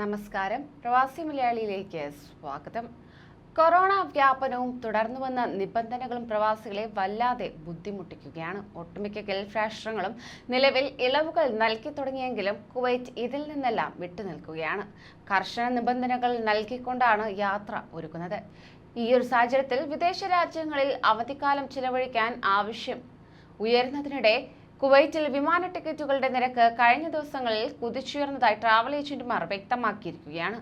നമസ്കാരം. പ്രവാസി മലയാളിയിലേക്ക് സ്വാഗതം. കൊറോണ വ്യാപനവും തുടർന്നു വന്ന നിബന്ധനകളും പ്രവാസികളെ വല്ലാതെ ബുദ്ധിമുട്ടിക്കുകയാണ്. ഒട്ടുമിക്ക ഗൾഫ് രാഷ്ട്രങ്ങളും നിലവിൽ ഇളവുകൾ നൽകി തുടങ്ങിയെങ്കിലും കുവൈറ്റ് ഇതിൽ നിന്നെല്ലാം വിട്ടുനിൽക്കുകയാണ് കർശന നിബന്ധനകൾ നൽകിക്കൊണ്ടാണ് യാത്ര ഒരുക്കുന്നത്. ഈ ഒരു സാഹചര്യത്തിൽ വിദേശ രാജ്യങ്ങളിൽ അവധിക്കാലം ചിലവഴിക്കാൻ ആവശ്യം ഉയരുന്നതിനിടെ കുവൈറ്റിൽ വിമാന ടിക്കറ്റുകളുടെ നിരക്ക് കഴിഞ്ഞ ദിവസങ്ങളിൽ കുതിച്ചുയർന്നതായി ട്രാവൽ ഏജന്റുമാർ വ്യക്തമാക്കിയിരിക്കുകയാണ്.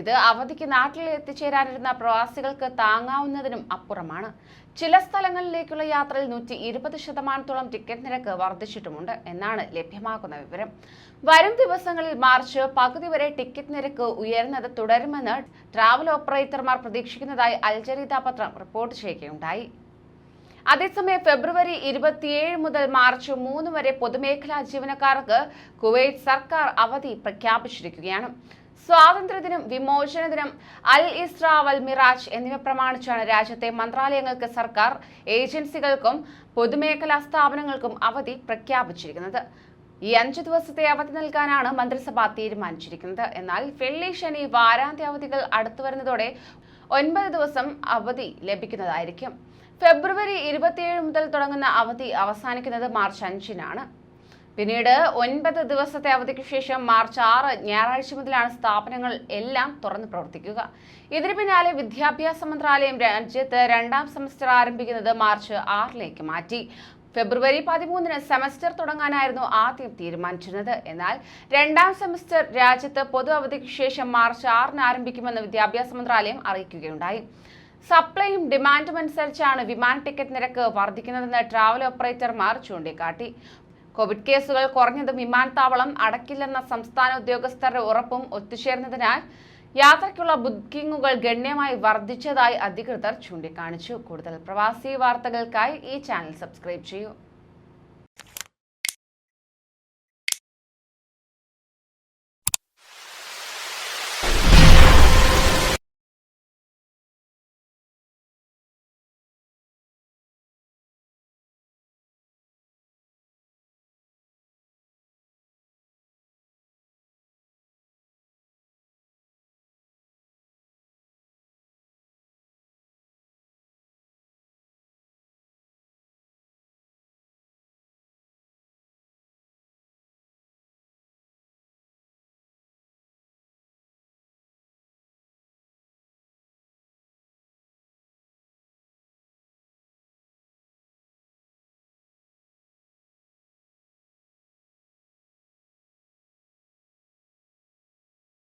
ഇത് അവധിക്ക് നാട്ടിൽ എത്തിച്ചേരാനിരുന്ന പ്രവാസികൾക്ക് താങ്ങാവുന്നതിനും അപ്പുറമാണ്. ചില സ്ഥലങ്ങളിലേക്കുള്ള യാത്രയിൽ നൂറ്റി ഇരുപത് ശതമാനത്തോളം ടിക്കറ്റ് നിരക്ക് വർദ്ധിച്ചിട്ടുമുണ്ട് എന്നാണ് ലഭ്യമാകുന്ന വിവരം. വരും ദിവസങ്ങളിൽ മാർച്ച് പകുതി വരെ ടിക്കറ്റ് നിരക്ക് ഉയരുന്നത് തുടരുമെന്ന് ട്രാവൽ ഓപ്പറേറ്റർമാർ പ്രതീക്ഷിക്കുന്നതായി അൽജരീദ പത്രം റിപ്പോർട്ട് ചെയ്യുകയുണ്ടായി. അതേസമയം ഫെബ്രുവരി ഇരുപത്തിയേഴ് മുതൽ മാർച്ച് മൂന്ന് വരെ പൊതുമേഖലാ ജീവനക്കാർക്ക് കുവൈറ്റ് സർക്കാർ അവധി പ്രഖ്യാപിച്ചിരിക്കുകയാണ്. സ്വാതന്ത്ര്യദിനം വിമോചന ദിനം അൽ ഇസ്ര വൽ മിറാജ് എന്നിവ പ്രമാണിച്ചാണ് രാജ്യത്തെ മന്ത്രാലയങ്ങൾക്ക് സർക്കാർ ഏജൻസികൾക്കും പൊതുമേഖലാ സ്ഥാപനങ്ങൾക്കും അവധി പ്രഖ്യാപിച്ചിരിക്കുന്നത്. ഈ അഞ്ചു ദിവസത്തെ അവധി നൽകാനാണ് മന്ത്രിസഭ തീരുമാനിച്ചിരിക്കുന്നത്. എന്നാൽ വെള്ളി ശനി വാരാന്ത്യ അവധികൾ അടുത്തു വരുന്നതോടെ ഒൻപത് ദിവസം അവധി ലഭിക്കുന്നതായിരിക്കും. ഫെബ്രുവരി ഇരുപത്തിയേഴ് മുതൽ തുടങ്ങുന്ന അവധി അവസാനിക്കുന്നത് മാർച്ച് അഞ്ചിനാണ്. പിന്നീട് ഒൻപത് ദിവസത്തെ അവധിക്ക് ശേഷം മാർച്ച് ആറ് ഞായറാഴ്ച മുതലാണ് സ്ഥാപനങ്ങൾ എല്ലാം തുറന്നു പ്രവർത്തിക്കുക. ഇതിനു പിന്നാലെ വിദ്യാഭ്യാസ മന്ത്രാലയം രാജ്യത്ത് രണ്ടാം സെമസ്റ്റർ ആരംഭിക്കുന്നത് മാർച്ച് ആറിലേക്ക് മാറ്റി. ഫെബ്രുവരി പതിമൂന്നിന് സെമസ്റ്റർ തുടങ്ങാനായിരുന്നു ആദ്യം തീരുമാനിച്ചിരുന്നത്. എന്നാൽ രണ്ടാം സെമസ്റ്റർ രാജ്യത്ത് പൊതു അവധിക്ക് ശേഷം മാർച്ച് ആറിന് ആരംഭിക്കുമെന്ന് വിദ്യാഭ്യാസ മന്ത്രാലയം അറിയിക്കുകയുണ്ടായി. സപ്ലൈയും ഡിമാൻഡും അനുസരിച്ചാണ് വിമാന ടിക്കറ്റ് നിരക്ക് വർദ്ധിക്കുന്നതെന്ന് ട്രാവൽ ഓപ്പറേറ്റർമാർ ചൂണ്ടിക്കാട്ടി. കോവിഡ് കേസുകൾ കുറഞ്ഞതും വിമാനത്താവളം അടക്കില്ലെന്ന സംസ്ഥാന ഉദ്യോഗസ്ഥരുടെ ഉറപ്പും ഒത്തുചേർന്നതിനാൽ യാത്രയ്ക്കുള്ള ബുക്കിംഗുകൾ ഗണ്യമായി വർദ്ധിച്ചതായി അധികൃതർ ചൂണ്ടിക്കാണിച്ചു. കൂടുതൽ പ്രവാസി വാർത്തകൾക്കായി ഈ ചാനൽ സബ്സ്ക്രൈബ് ചെയ്യൂ.